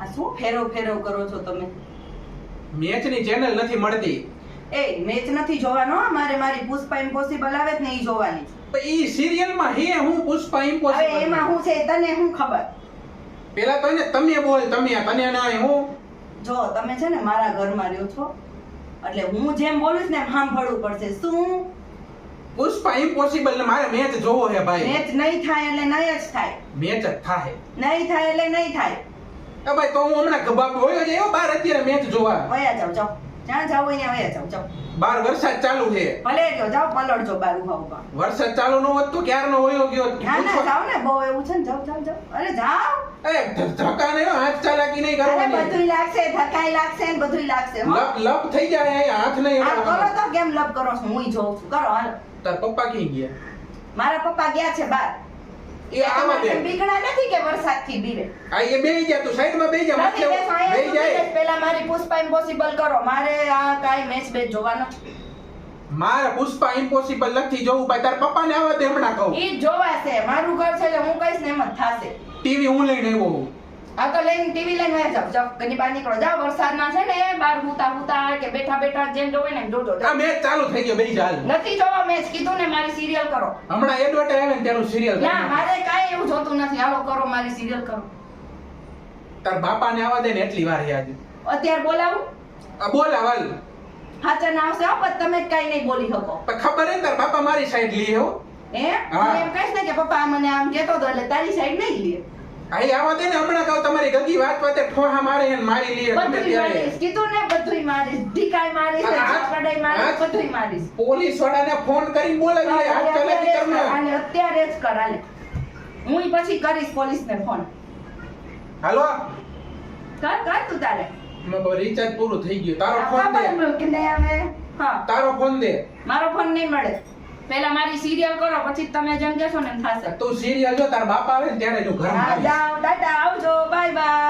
આ શું ફેરવ ફેરવ કરો છો તમે? મેચની ચેનલ નથી મળતી. એ મેચ નથી જોવાનો હો. મારે મારી પુષ્પા ઇમ્પોસિબલ આવે જ ને ઈ જોવાની તો ઈ સિરિયલમાં હે હું પુષ્પા હવે ઇમ્પોસિબલ એમાં શું છે તને શું ખબર? પેલા તો તમે બોલ તમે તને ના હું? જો તમે છે ને મારા ઘરમાં રહ્યો છો. એટલે હું જેમ બોલું ને સાંભળવું પડશે. શું? પુષ્પા ઇમ્પોસિબલ ને મારે મેચ જોવો હે ભાઈ. મેચ નહીં થાય એટલે નહીં જ થાય. મેચ જ થાહે નહીં થાય એટલે નહીં થાય. એ ભાઈ તો હું હમણાં ગબાબ હોયો એવો બાર અત્યારે મેચ જોવા. વયા જાવ જાઓ જ્યાં જાવ હોય ત્યાં વયા જાઓ જાઓ બાર વરસાદ ચાલુ છે. ભલે ગયો જાઓ પલળજો બાર ઊભા ઊભા. વરસાદ ચાલુ નો હોત તો ક્યારનો હોય ગયો? ના ના જાઓ ને બહુ એવું છે ને જાવ જાવ જાવ. અરે જાવ. એ ધક્કા ને હાથ ચાલાકી નહીં કરવાની. બધુંય લાગશે ધકાઈ લાગશે ને બધું લાગશે લપ લપ થઈ જાય હાથ નહીં આ કરો તો કેમ લપ કરો હું જોઉં છું. કરો હાલ. તાર પપ્પા ક્યાં ગયા? મારા પપ્પા ગયા છે બાર. એ આવા નથી કે વરસાદથી બીવે? આ એ બેહી જા તું બેહી જા અહીંયા બેહી જાય. પહેલા મારી પુષ્પા ઇમ્પોસિબલ કરો. મારે આ કાંઈ મેચ બેચ જોવાનો? મારે પુષ્પા ઇમ્પોસિબલ નથી જોવું ભાઈ તાર પપ્પાને આવવા દે હમણાં કહું. ઈ જોવાશે. મારું ઘર છે એટલે હું કહીશ ને એમ જ થાશે. ટીવી હું લઈને આવ્યો હું આ તો લઈને ટીવી લઈને વયા જાવ જાઓ ઘરની બહાર નીકળો. જાઓ વરસાદમાં છે ને બહાર હુતા હુતા કે બેઠા બેઠા જેમ જોવે ને જોજો. આ મેચ ચાલુ થઈ ગયો બેહી ચાલ નથી જોવા મેચ કીધું ને મારી સિરિયલ કરો. હમણાં એડવર્ટાઇઝ આવે ને તેનું સિરિયલ ના મારે કાઈ એવું જોતું નથી. હાલો કરો મારી સિરિયલ કરો. તાર બાપાને આવવા દે ને એટલી વાર યાદ આજે. અત્યારે બોલાવું? આ બોલ હાલ. હાચર ના આવશે પણ તમે કાઈ નહીં બોલી શકો. પણ ખબર હે ને તાર બાપા મારી સાઈડ લી હો હે. એમ કહીશ ને કે પપ્પા મને આમ કહેતો હતો એટલે તારી સાઈડ નહીં લે. અહીં આવા દે ને હમણાં કહો તમારી ગગી વાત વાતે ઠોહા મારે ને મારી લીએ ગમે ત્યારે. કીધું ને બધુંય મારીશ ઢીકાય મારીશ આ મારીશ બધુંય મારીશ. પોલીસ વાળાને ફોન કરીને બોલાવી લે હાથ ચાલાકી અત્યારે જ કર, અત્યારે જ કરાલે હું પછી કરીશ પોલીસને ફોન. હાલો? કર કર તું તારે. રિચાર્જ પૂરું થઈ ગયું. તારો ફોન દે. કે નહીં આવે? હા. તારો ફોન દે. મારો ફોન નહીં મળે. પહેલા મારી સિરિયલ કરો પછી તમે જેમ કહેશો ને એમ થશે તું સિરિયલ જો તાર બાપ આવે ને ત્યારે જો હા આવીશ. આવજો બાય બાય